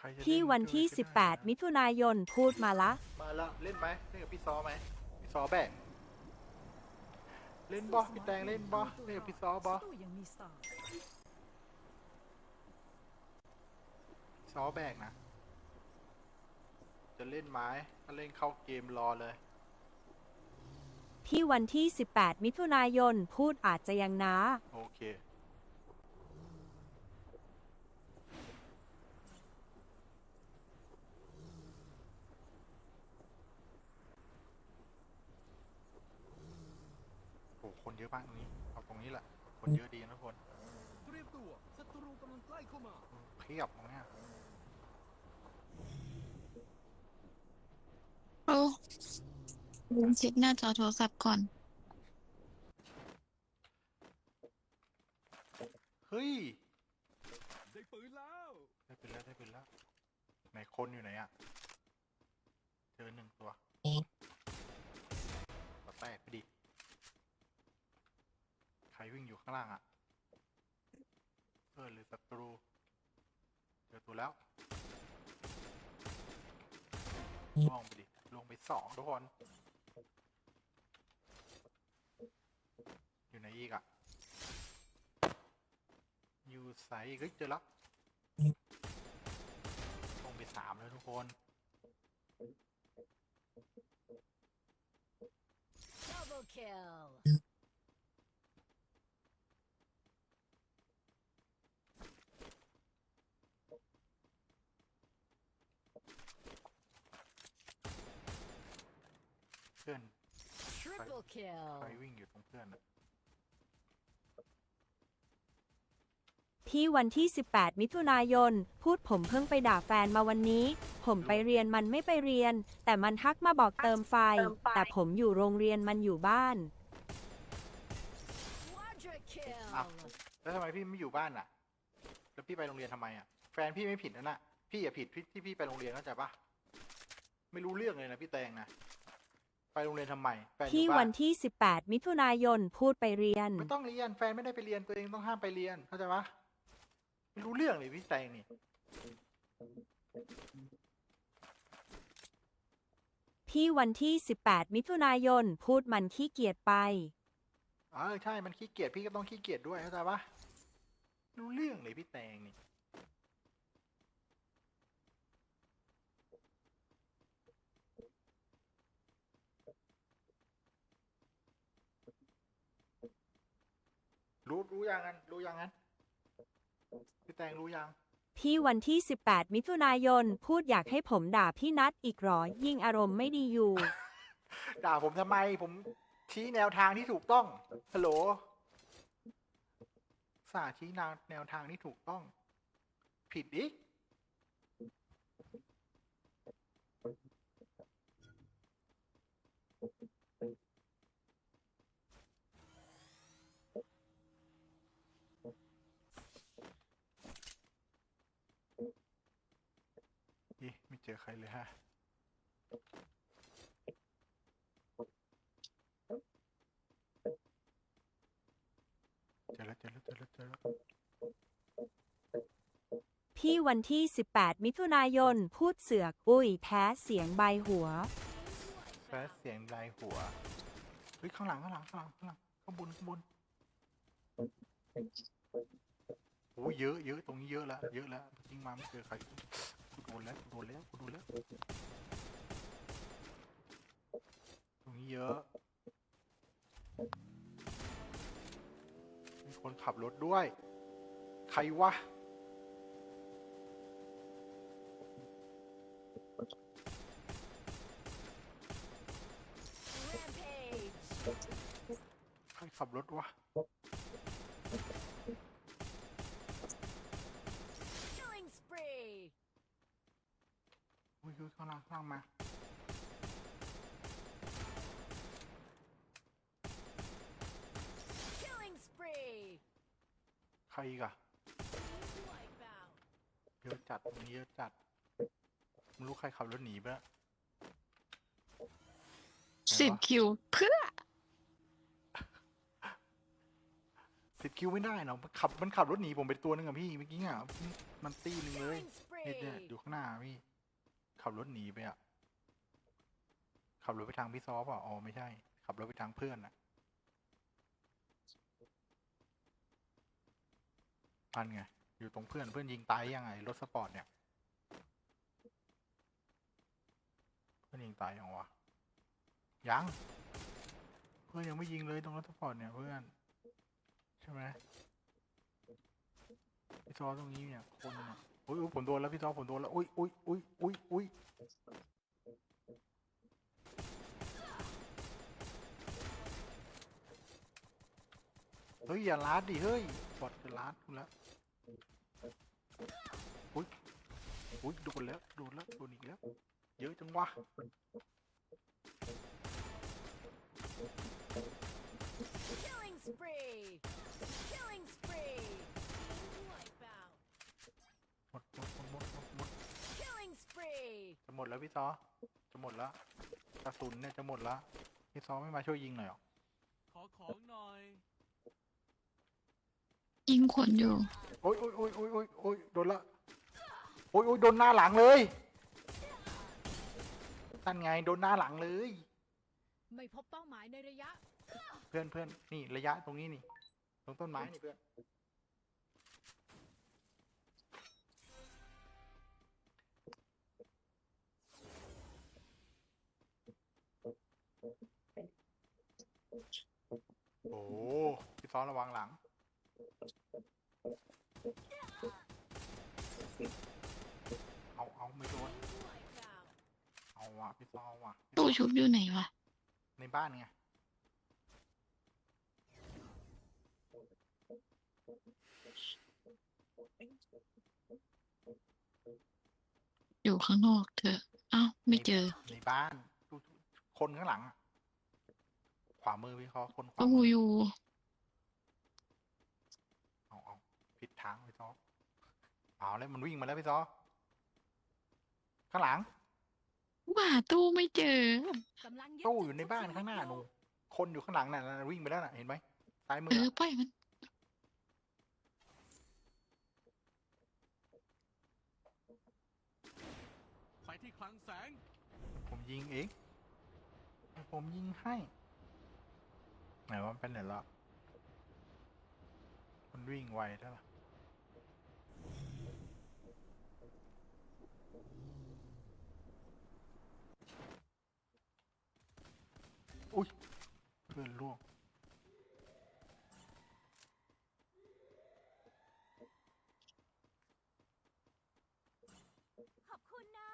ใครจะพี่เล่วันที่ด้วยก็ได้นะ18 มิถุนายนพูดมาละ มาละเล่นไหมเล่นกับพี่ซอไหมพี่ซอแบกเล่นบอพี่แตงเล่นบอเล่นกับพี่ซอบอตู้ยังมีสไตล์ซอแบกนะ จะเล่นไหมถ้าเล่นเข้าเกมรอเลยพี่วันที่ 18 มิถุนายนพูดอาจจะยังนะ โอเค โอ้คนเยอะมากตรงนี้เอาตรงนี้แหละคนเยอะดีนะทุกคนเตรียมตัวศัตรูกำลังใกล้เข้ามาเพียบตรงเนี้ยโอ้ลืมเช็คหน้าจอโทรศัพท์ก่อน เฮ้ยได้ปืนแล้ว ได้เป็นแล้วได้เป็นแล้วไหนคนอยู่ไหนอะเจอหนึ่งตัวตัวแตกไปดิใค รวิ่งอยู่ข้างล่างอะเพื่อนหรือศัตรูเจอตัวแล้วล่วงไปดิลงไปสองทุกคน อยู่ไหนอีกอะอยู่ใสเฮ้ยเจอแล้วลงไปสามแล้วทุกคน Double kill เพื่อน Triple kill ใครวิ่งอยู่ตรงเพื่อนอะพี่วันที่ 18 มิถุนายน พูดผมเพิ่งไปด่าแฟนมาวันนี้ ผมไปเรียนมันไม่ไปเรียน แต่มันทักมาบอกเติมไฟ แต่ผมอยู่โรงเรียนมันอยู่บ้าน Quadra kill อ้าวแล้วทำไมพี่ไม่อยู่บ้านอะ แล้วพี่ไปโรงเรียนทำไมอะ แฟนพี่ไม่ผิดนะน่ะ พี่อย่าผิดพี่ที่พี่ไปโรงเรียนเข้าใจปะไม่รู้เรื่องเลยนะพี่แตงนะ ไปโรงเรียนทำไมแฟนอพี่ยู่บ้าวันนที่ 18 มิถุนายนพูดไปเรียน ไม่ต้องเรียน แฟนไม่ได้ไปเรียนตัวเองต้องห้ามไปเรียนเข้าใจปะไม่รู้เรื่องเลยพี่แตงนี่พี่วันที่ 18 มิถุนายนพูดมันขี้เกียจไปเออใช่มันขี้เกียจพี่ก็ต้องขี้เกียจด้วยเข้าใจปะรู้เรื่องเลยพี่แตงนี่ รู้รู้ ยังงั้นรู้ยังงั้นพี่แตงรู้ยัง พี่วันที่ 18 มิถุนายน พูดอยากให้ผมด่าพี่นัดอีกเหรอ ยิ่งอารมณ์ไม่ดีอยู่ ด่าผมทำไมผมชี้แนวทางที่ถูกต้องฮัลโหลสาชี้แนวแนวทางที่ถูกต้อง ผิดอีก จอใครเลยฮะ เจอแล้วเจอแล้วเจอแล้วเจอแล้วพี่วันที่ 18 มิถุนายน พูดเสือกอุ้ยแพ้เสียงใบหัว แฟเสียงลายหัว เฮ้ย ข้างหลัง ข้างหลัง ข้างหลัง ข้างหลัง ข้างบน ข้างบนโอ้ยเยอะ เยอะ ตรงนี้เยอะแล้ว เยอะแล้วยิงมาไม่เจอใคร กูโดนแล้วกูโดนแล้วกูโดนแล้วตรงนี้เยอะมีคนขับรถด้วย ใครวะใครขับรถวะ Killing spree อุ้ยอุ้ยข้างล่างข้างล่างมา Killing spree ใค รอีกอะ Wipeout เยอะจัดตรงนี้เยอะจัดไม่รู้ใครขับรถหนีไปแล้วสิบคิวเพื่อสิบคิวไม่ได้เนาะมันขับมันขับรถหนีผมไปตัวนึงอะพี่เมื่อกี้อะมันตีหนึงเลย Killing spree เนี่ยเนี่ย spree. อยู่ข้างหน้าพี่ ขับรถหนีไปอะขับรถไปทางพี่ซอฟอะอ๋อไม่ใช่ ขับรถไปทางเพื่อนอะ อันไง อยู่ตรงเพื่อนเพื่อนยิงตายยังไงรถสปอร์ตเนี่ย เพื่อนยิงตายยังวะ ยัง เพื่อนยังไม่ยิงเลยตรงรถสปอร์ตเนี่ยเพื่อน ใช่ไหมพี่ซอตรงนี้เนี่ยคนเนี่ยอุ้ยอุ๊ยผมโดนแล้วพี่ซอผมโดนแล้วอุ้ยอุ้ยอุ้ยอุ้ยอุ้ยเฮ้ยอย่าลาดดิเฮ้ยบอดจะลาดกูแล้ว อุ้ยอุ้ยโดนแล้ว โดนแล้ว โดนอีกแล้ว เยอะจังวะ Killing spree. Killing spree. Wipeout. หมดหมดหมดหมดหมดหมด Killing spree. จะหมดแล้วพี่ซอ จะหมดแล้วกระสุนเนี่ยจะหมดแล้วพี่ซอไม่มาช่วยยิงหน่อยเหรอขอของหน่อย ยิงขนอยู่ โอ้ยโอ้ยโอ้ยโอ้ยโอ้ยโอ้ยโดนละโอ้ยโอ้ยโดนหน้าหลังเลยนั่นไงโดนหน้าหลังเลย ไม่พบเป้าหมายในระยะ เพื่อนเพื่อนนี่ระยะตรงนี้นี่ ตรงต้นไม้นี่เพื่อน โอ้โหพี่ซ้อนระวังหลัง เอาเอาไม่โดน Wipeout. เอาว่ะพี่ซ้อเอาว่ะ ตู้ชุบอยู่ไหนวะ ในบ้านไงอยู่ข้างนอกเถอะเอ้าไม่เจอในบ้านดูคนข้างหลังอะขวามือพี่เขาคนขวาตู้มืออยู่ เอาเอาผิด ทางพี่ซอเอาแล้วมันวิ่งมาแล้วพี่ซอข้างหลังว่าตู้ไม่เจอกำลังยึดตู้จุดอยู่ในทุกบ้านชีวิตข้างหน้าอยู่หนู คนอยู่ข้างหลังน่ะน่ะวิ่งไปแล้วน่ะเห็นไหมซ้ายมืเออออะปล่อยมันไปที่คลังแสง ผมยิงเองผมยิงให้ไหนว่ามันเป็นไหนละมันวิ่งไวเท่าไหร่อุ้ ยเพื่อนล่วงขอบคุณนะ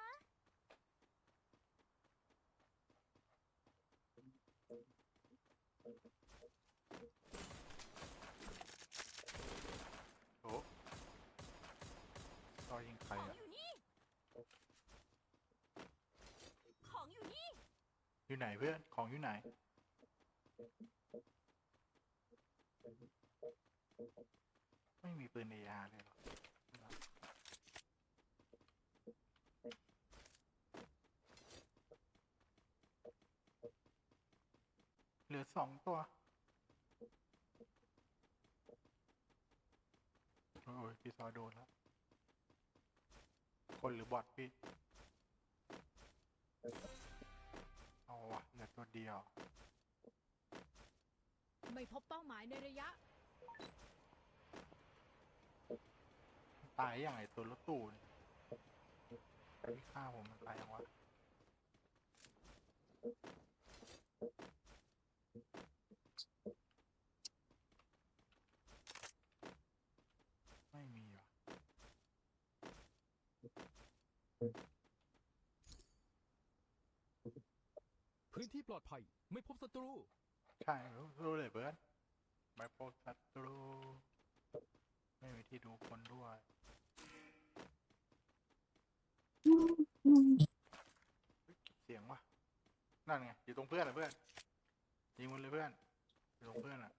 โอ้รอยิงใครของอะ อยู่นี่ ของอยู่นี่ อยู่ไหนเพื่อน ของอยู่ไหน ไม่มีปืนเออาเลยหรอเหลือสองตัวโอ้ยพี่ซอโดนแล้ว คนหรือบอทพี่ ตัวเดียว ไม่พบเป้าหมายในระยะ ตายยังไงตัวรถตู้เนี่ยพี่ฆ่าผมมันตายยังวะไม่มีว่ะ พื้นที่ ปลอดภัย ไม่พบศัตรู ใช่รู้รู้เลยเบิร์ดไม่พบศัตรู ไม่มีที่ดูคนด้วยเสียงวะนั่นไงอยู่ตรงเพื่อนอะเพื่อนยิงมันเลยเพื่อนอยู่ตรงเพื่อนอะ